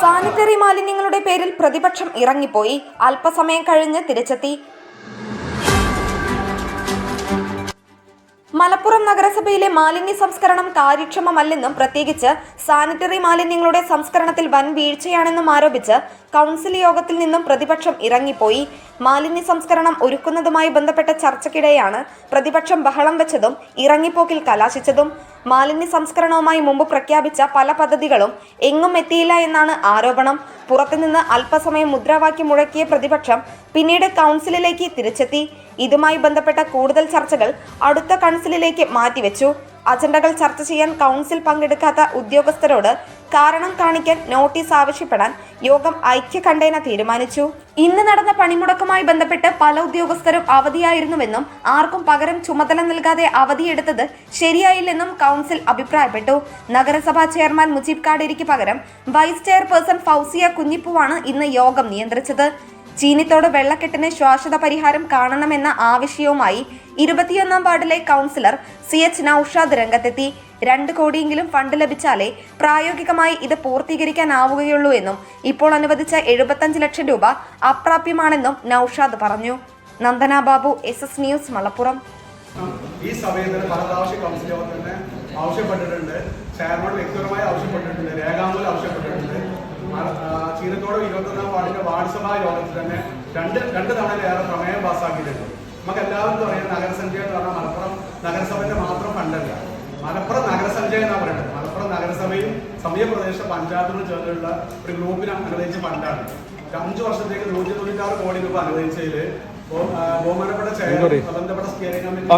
Sanitary മാലിന്യങ്ങളുടെ പേരിൽ പ്രതിപക്ഷം ഇറങ്ങിപ്പോയി. അല്പസമയം കഴിഞ്ഞ് തിരിച്ചെത്തി. മലപ്പുറം നഗരസഭയിലെ മാലിന്യ സംസ്കരണം കാര്യക്ഷമമല്ലെന്നും പ്രത്യേകിച്ച് സാനിറ്ററി മാലിന്യങ്ങളുടെ സംസ്കരണത്തിൽ വൻ വീഴ്ചയാണെന്നും ആരോപിച്ച് കൗൺസിൽ യോഗത്തിൽ നിന്നും പ്രതിപക്ഷം ഇറങ്ങിപ്പോയി. മാലിന്യ സംസ്കരണം ഒരുക്കുന്നതുമായി ബന്ധപ്പെട്ട ചർച്ചയ്ക്കിടെയാണ് പ്രതിപക്ഷം ബഹളം വെച്ചതും ഇറങ്ങിപ്പോക്കിൽ കലാശിച്ചതും. മാലിന്യ സംസ്കരണവുമായി മുമ്പ് പ്രഖ്യാപിച്ച പല പദ്ധതികളും എങ്ങും എത്തിയില്ല എന്നാണ് ആരോപണം. പുറത്തുനിന്ന് അല്പസമയം മുദ്രാവാക്യം മുഴക്കിയ പ്രതിപക്ഷം പിന്നീട് കൗൺസിലിലേക്ക് തിരിച്ചെത്തി. ഇതുമായി ബന്ധപ്പെട്ട കൂടുതൽ ചർച്ചകൾ അടുത്ത കൗൺസിലിലേക്ക് മാറ്റിവെച്ചു. അജണ്ടകൾ ചർച്ച ചെയ്യാൻ കൗൺസിൽ പങ്കെടുക്കാത്ത ഉദ്യോഗസ്ഥരോട് കാരണം കാണിക്കാൻ നോട്ടീസ് ആവശ്യപ്പെടാൻ യോഗം ഐക്യകണ്ഠേന തീരുമാനിച്ചു. ഇന്ന് നടന്ന പണിമുടക്കുമായി ബന്ധപ്പെട്ട് പല ഉദ്യോഗസ്ഥരും അവധിയായിരുന്നുവെന്നും ആർക്കും പകരം ചുമതല നൽകാതെ അവധിയെടുത്തത് ശരിയായില്ലെന്നും കൗൺസിൽ അഭിപ്രായപ്പെട്ടു. നഗരസഭാ ചെയർമാൻ മുജീബ് കാടേരിക്ക് പകരം വൈസ് ചെയർപേഴ്സൺ ഫൗസിയ കുഞ്ഞിപ്പുവാണ് ഇന്ന് യോഗം നിയന്ത്രിച്ചത്. ചീനിത്തോട് വെള്ളക്കെട്ടിന് ശാശ്വത പരിഹാരം കാണണമെന്ന ആവശ്യവുമായി ഇരുപത്തിയൊന്നാം വാർഡിലെ കൗൺസിലർ സി എച്ച് നൌഷാദ് രംഗത്തെത്തി. രണ്ട് കോടിയെങ്കിലും ഫണ്ട് ലഭിച്ചാലേ പ്രായോഗികമായി ഇത് പൂർത്തീകരിക്കാനാവുകയുള്ളൂ എന്നും ഇപ്പോൾ അനുവദിച്ച എഴുപത്തഞ്ച് ലക്ഷം രൂപ അപ്രാപ്യമാണെന്നും നൌഷാദ് പറഞ്ഞു. Nandana Babu S S news Malappuram. ഈ സമയത്ത് പല പ്രാവശ്യം കൗൺസിൽ ആവശ്യപ്പെട്ടിട്ടുണ്ട്. ചെയർമാൻ വ്യക്തിപരമായി ആവശ്യപ്പെട്ടിട്ടുണ്ട് രേഖാമൂലം ആവശ്യപ്പെട്ടിട്ടുണ്ട് മല- ആ, ചീനത്തോട് ഇരുപത്തൊന്നാം ലോകത്തിൽ യോഗത്തിൽ തന്നെ രണ്ട് രണ്ട് തവണയിലേറെ പ്രമേയം പാസ്സാക്കിയിട്ടുണ്ട്. നമുക്ക് എല്ലാവർക്കും അറിയാം നഗരസഞ്ചയം എന്ന് പറഞ്ഞാൽ മലപ്പുറം നഗരസഭയുടെ മാത്രം ഫണ്ടല്ല. മലപ്പുറം നഗരസഞ്ചയം എന്നാണ് പറയുന്നത്. മലപ്പുറം നഗരസഭയും സമീപപ്രദേശ പഞ്ചായത്തിനും ചേർന്നുള്ള ഒരു ഗ്രൂപ്പിന് അനുവദിച്ച ഫണ്ടാണ്. അഞ്ചു വർഷത്തേക്ക് നൂറ്റി തൊണ്ണൂറ്റാറ് കോടി രൂപ അനുവദിച്ചതിൽ ബഹുമാനപ്പെട്ട ചെയർ ബന്ധപ്പെട്ട സ്റ്റിയറിംഗ് കമ്മിറ്റി